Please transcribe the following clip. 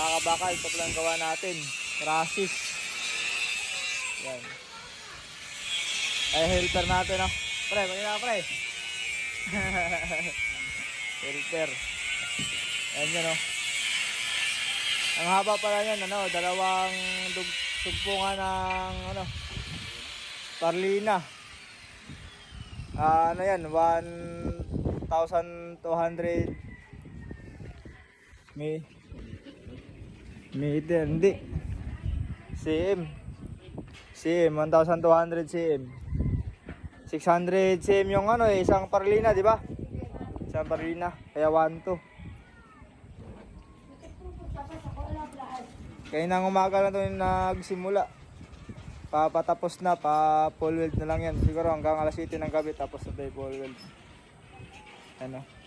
mga kabakal, ito pala ang gawa natin. Rasis. Yan. Ay, helper natin, no? Pre, maganda pre. helper. Yan yan, no? Ang haba pala yan, ano, dalawang tugpungan ng, ano, Parlina. Ah, ano yan, 1,200 may meter, hindi. cm. cm, 1,200 cm. 600 cm yung ano eh, isang parlina, di ba? Isang parlina, kaya 1 to. Kaya nang umaga na to yung nagsimula. Papatapos na, pa full weld na lang yan. Siguro hanggang alas 7 ng gabi tapos na tayo full weld. Ano?